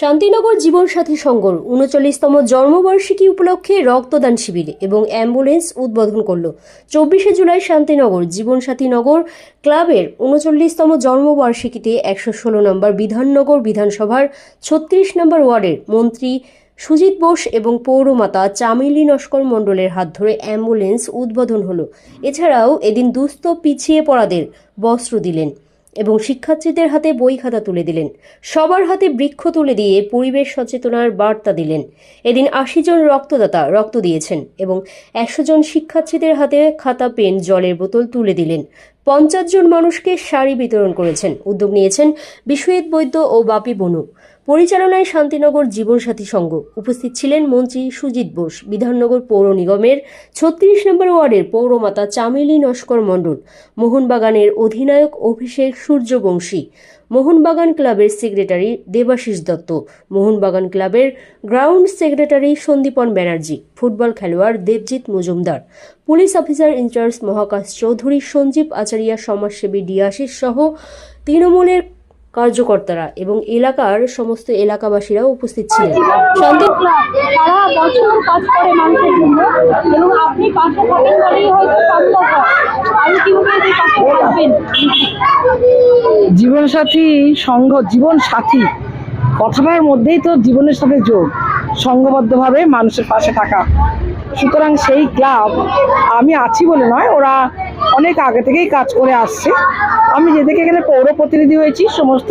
শান্তিনগর জীবনসাথী সংঘর উনচল্লিশতম জন্মবার্ষিকী উপলক্ষে রক্তদান শিবির এবং অ্যাম্বুলেন্স উদ্বোধন করল চব্বিশে জুলাই শান্তিনগর জীবনসাথী নগর ক্লাবের উনচল্লিশতম জন্মবার্ষিকীতে একশো ষোলো নম্বর বিধাননগর বিধানসভার ছত্রিশ নম্বর ওয়ার্ডের মন্ত্রী সুজিত বোস এবং পৌরমাতা চামেলি নস্কর মণ্ডলের হাত ধরে অ্যাম্বুলেন্স উদ্বোধন হলো। এছাড়াও এদিন দুস্থ পিছিয়ে পড়াদের বস্ত্র দিলেন। এবং শিক্ষার্থীদের হাতে বই খাতা তুলে দিলেন। সবার হাতে বৃক্ষ তুলে দিয়ে পরিবেশ সচেতনার বার্তা দিলেন। এদিন আশি জন রক্তদাতা রক্ত দিয়েছেন এবং একশো জন শিক্ষার্থীদের হাতে খাতা, পেন, জলের বোতল তুলে দিলেন। পঞ্চাশ জন মানুষকে শাড়ি বিতরণ করেছেন। উদ্যোগ নিয়েছেন বিশ্বজিৎ বৈদ্য ও বাপি বনু। পরিচালনায় শান্তিনগর জীবনসাথী সংঘ। উপস্থিত ছিলেন মন্ত্রী সুজিত বোস। বিধাননগর পৌর নিগমের ছত্রিশ নম্বর ওয়ার্ডের পৌরমাতা চামেলি নস্কর মণ্ডল। মোহনবাগানের অধিনায়ক অভিষেক সূর্যবংশী। মোহনবাগান ক্লাবের সেক্রেটারি দেবাশিস দত্ত। মোহনবাগান ক্লাবের ground secretary Sandipan Banerjee, football খেলোয়াড় Debjit Majumdar, police officer in charge Mahakash Chowdhury Sanjib Acharia, সমাজসেবী ডিয়াশিস সহ তৃণমূলের কার্যকর্তারা এবং এলাকার সমস্ত এলাকাবাসীরা উপস্থিত ছিলেন। থাকবেন? জীবনসাথী সংঘ জীবন সাথী কথাটার মধ্যেই তো জীবনের সাথে যোগ সংঘবদ্ধভাবে মানুষের পাশে থাকা। সুতরাং সেই ক্লাব আমি আছি বলে নয়, ওরা অনেক আগে থেকেই কাজ করে আসছে। আমি যেদিকে এখানে পৌর প্রতিনিধি হয়েছি, সমস্ত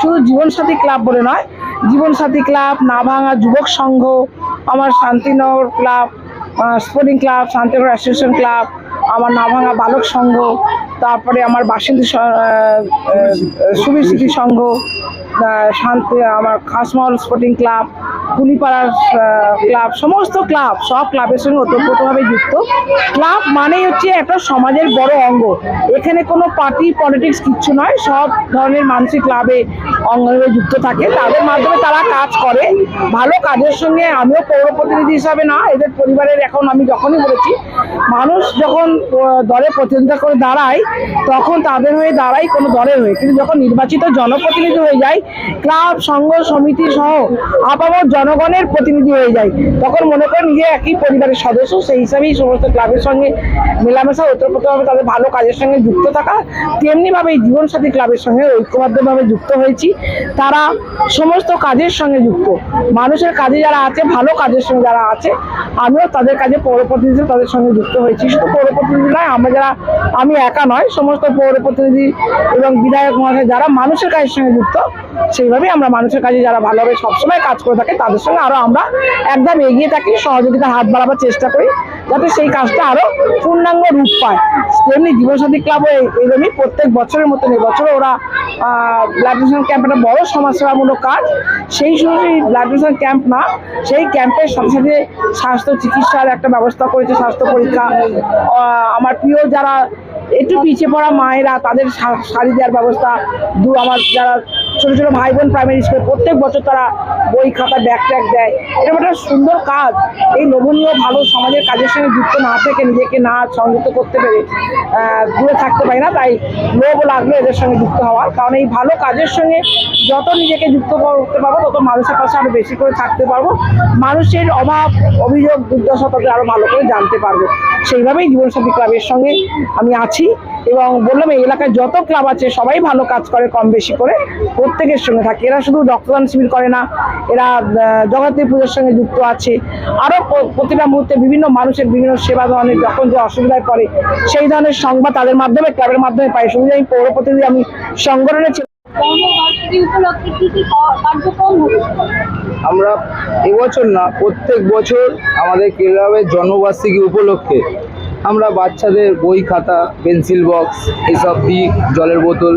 শুধু জীবনসাথী ক্লাব বলে নয়, জীবনসাথী ক্লাব, নাভাঙা যুবক সংঘ, আমার Shantinagar club sporting club, Shantinagar association club, আমার নাভাঙা বালক সংঘ তারপরে আমার বাসিন্দা স- আহ, আহ, স্মৃতি সংঘ শান্তি আমার খাসমহল স্পোর্টিং ক্লাব কুলিপাড়ার ক্লাব সমস্ত ক্লাব সব ক্লাবের সঙ্গে ওতপ্রোতভাবে যুক্ত। ক্লাব মানেই হচ্ছে একটা সমাজের বড় অঙ্গ। এখানে কোনো পার্টি পলিটিক্স কিচ্ছু নয়, সব ধরনের মানুষই ক্লাবে অঙ্গ যুক্ত থাকে। তাদের মাধ্যমে তারা কাজ করে। ভালো কাজের সঙ্গে আমিও পৌর প্রতিনিধি হিসাবে না, এদের পরিবারের এখন আমি যখনই বলেছি, মানুষ যখন দলে প্রতিনিধিত্ব করে দাঁড়ায়, তখন তাদের হয়ে দাঁড়ায় কোনো দলের হয়ে। কিন্তু যখন নির্বাচিত জনপ্রতিনিধি হয়ে যায় ক্লাব সংঘ, সমিতি সহ আপামর জনগণের প্রতিনিধি হয়ে যায়। তখন মনে করেন নিজে একই পরিবারের সদস্য, সেই হিসাবেই সমস্ত ক্লাবের সঙ্গে মেলামেশা, ওতপ্রোতভাবে তাদের ভালো কাজের সঙ্গে যুক্ত থাকা তেমনিভাবে এই জীবনসাথী ক্লাবের সঙ্গে ঐক্যবদ্ধভাবে যুক্ত হয়েছি। তারা সমস্ত কাজের সঙ্গে যুক্ত। মানুষের কাজে যারা আছে, ভালো কাজের সঙ্গে যারা আছে, আমিও তাদের কাজে পৌর প্রতিনিধি তাদের সঙ্গে যুক্ত হয়েছি। শুধু পৌর প্রতিনিধি নয়, আমরা যারা, আমি একা নয়, সমস্ত পৌর প্রতিনিধি এবং বিধায়ক মহাশয় যারা মানুষের কাজের সঙ্গে যুক্ত, সেইভাবেই আমরা মানুষের কাজে যারা ভালোভাবে সবসময় কাজ করে থাকে, তাদের সঙ্গে আরও আমরা একদম এগিয়ে থাকি, সহযোগিতার হাত বাড়াবার চেষ্টা করি, যাতে সেই কাজটা আরও পূর্ণাঙ্গ রূপ পায়। তেমনি জীবনসাথী ক্লাবও এরকমই প্রত্যেক বছরের মতন এবছরও ওরা ব্লাড ডোনেশন ক্যাম্প একটা বড় সমাজসেবামূলক কাজ। সেই শুধু সেই ব্লাড ডোনেশন ক্যাম্প না, সেই ক্যাম্পের সাথে সাথে স্বাস্থ্য চিকিৎসার একটা ব্যবস্থা করেছে, স্বাস্থ্য পরীক্ষা। আমার প্রিয় যারা একটু পিছিয়ে পড়া মায়েরা, তাদের শাড়ি দেওয়ার ব্যবস্থা। দু আমার যারা ছোট ছোট ভাই বোন প্রাইমারি স্কুলে প্রত্যেক বছর তারা বই খাতা ব্যাগ ট্যাগ দেয়। এরকম একটা সুন্দর কাজ। এই লোভনীয় ভালো সমাজের কাজের সঙ্গে যুক্ত না থেকে নিজেকে না সংযুক্ত করতে পেরে দূরে থাকতে পারি না, তাই লোভ লাগল এদের সঙ্গে যুক্ত হওয়ার। কারণ এই ভালো কাজের সঙ্গে যত নিজেকে যুক্ত করতে পারব, তত মানুষের পাশে আরও বেশি করে থাকতে পারব। মানুষের অভাব, অভিযোগ, দুর্দশা তাদের আরও ভালো করে জানতে পারব। সেইভাবেই জীবনসাথী ক্লাবের সঙ্গে আমি আছি। এবং বললাম, এই এলাকায় যত ক্লাব আছে, সবাই ভালো কাজ করে কম বেশি করে। প্রত্যেকের সঙ্গে থাকে। এরা শুধু রক্তদান শিবির করে না, এরা জগদ্ধাত্রী পুজোর সঙ্গে যুক্ত আছে। আরও প্রতিটা মুহূর্তে বিভিন্ন মানুষের বিভিন্ন সেবা ধরনের, যখন যে অসুবিধায় পড়ে, সেই ধরনের সংবাদ তাদের মাধ্যমে, ক্লাবের মাধ্যমে পাই। শুধু আমি পৌর প্রতিনিধি, আমি হবে আমরা এবছর না, প্রত্যেক বছর আমাদের ক্লাবের জন্মবার্ষিকী উপলক্ষে আমরা বাচ্চাদের বই খাতা, পেন্সিল বক্স, এসব দিক জলের বোতল,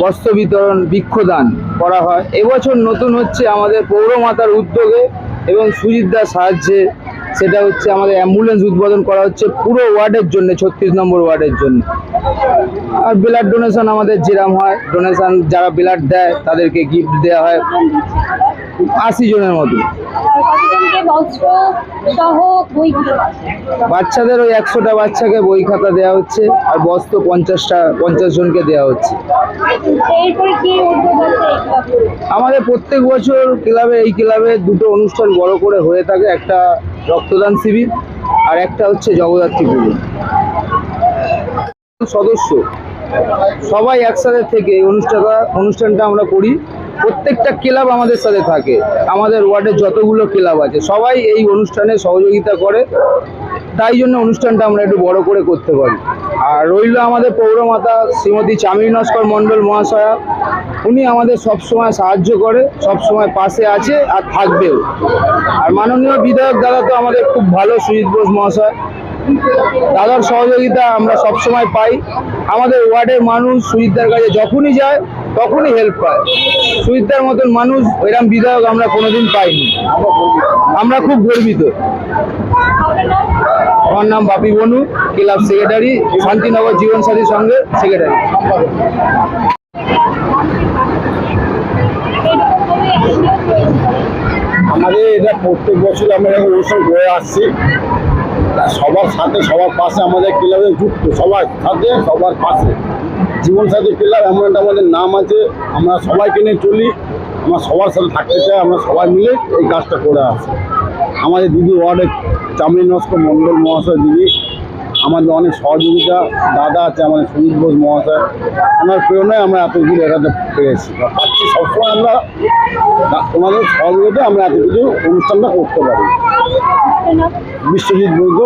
বস্ত্র বিতরণ, বৃক্ষদান করা হয়। এবছর নতুন হচ্ছে আমাদের পৌরমাতার উদ্যোগে এবং সুজিতদার সাহায্যে সেটা হচ্ছে আমাদের অ্যাম্বুলেন্স উদ্বোধন করা হচ্ছে পুরো ওয়ার্ডের জন্য, ছত্রিশ নম্বর ওয়ার্ডের জন্য। আর ব্লাড ডোনেশন আমাদের যেরাম হয়, ডোনেশন যারা ব্লাড দেয় তাদেরকে গিফট দেওয়া হয়। আশি জনের মতো। বাচ্চাদের ওই একশোটা বাচ্চাকে বই খাতা দেওয়া হচ্ছে আর বস্ত্র পঞ্চাশটা পঞ্চাশ জনকে দেওয়া হচ্ছে? আমাদের প্রত্যেক বছর ক্লাবে এই ক্লাবে দুটো অনুষ্ঠান বড় করে হয়ে থাকে একটা রক্তদান শিবির আর একটা হচ্ছে জগদ্ধাত্রী পুজো। সদস্য সবাই একসাথে থেকে এই অনুষ্ঠানটা অনুষ্ঠানটা আমরা করি। প্রত্যেকটা ক্লাব আমাদের সাথে থাকে। আমাদের ওয়ার্ডের যতগুলো ক্লাব আছে, সবাই এই অনুষ্ঠানে সহযোগিতা করে। তাই জন্য অনুষ্ঠানটা আমরা একটু বড় করে করতে পারি। আর রইল আমাদের পৌরমাতা শ্রীমতী চামিনী নস্কর মণ্ডল মহাশয়া। উনি আমাদের সব সময় সাহায্য করে সব সময় পাশে আছে আর থাকবেও। আর মাননীয় বিধায়ক দাদা তো আমাদের খুব ভালো সুজিত বোস মহাশয়। দাদার সহযোগিতা আমরা সব সময় পাই। আমাদের ওয়ার্ডের মানুষ সুজিতদার কাছে যখনই যায়, তখনই হেল্প পায়। সুজিতদার মতন মানুষ, এরম বিধায়ক আমরা কোনোদিন পাইনি। আমরা খুব গর্বিত। আমার নাম বাপি বনু, ক্লাব সেক্রেটারি, শান্তিনগর জীবনসাথী সংঘের সেক্রেটারি। আমাদের এটা প্রত্যেক বছর আমরা অনুষ্ঠান করে আসছি। সবার সাথে, সবার পাশে আমাদের ক্লাবে যুক্ত, সবার সাথে, সবার পাশে। জীবনসাথী ক্লাব এমন একটা আমাদের নাম আছে, আমরা সবাইকে নিয়ে চলি, আমরা সবার সাথে থাকতে চাই, আমরা সবাই মিলে এই কাজটা করে আসি। আমাদের দিদি ওয়ার্ডের চামড়ি নস্কর মণ্ডল মহাশয় দিদি, আমাদের অনেক সহযোগিতা, দাদা আছে আমাদের সুজিত বোস মহাশয়, ওনার প্রেরণায় আমরা এত কিছু এটাতে পেরেছি। বা পাচ্ছি সবসময় আমরা তোমাদের সহযোগিতা আমরা এত কিছু অনুষ্ঠানটা করতে পারি? বিশ্বজিৎ বৈদ্য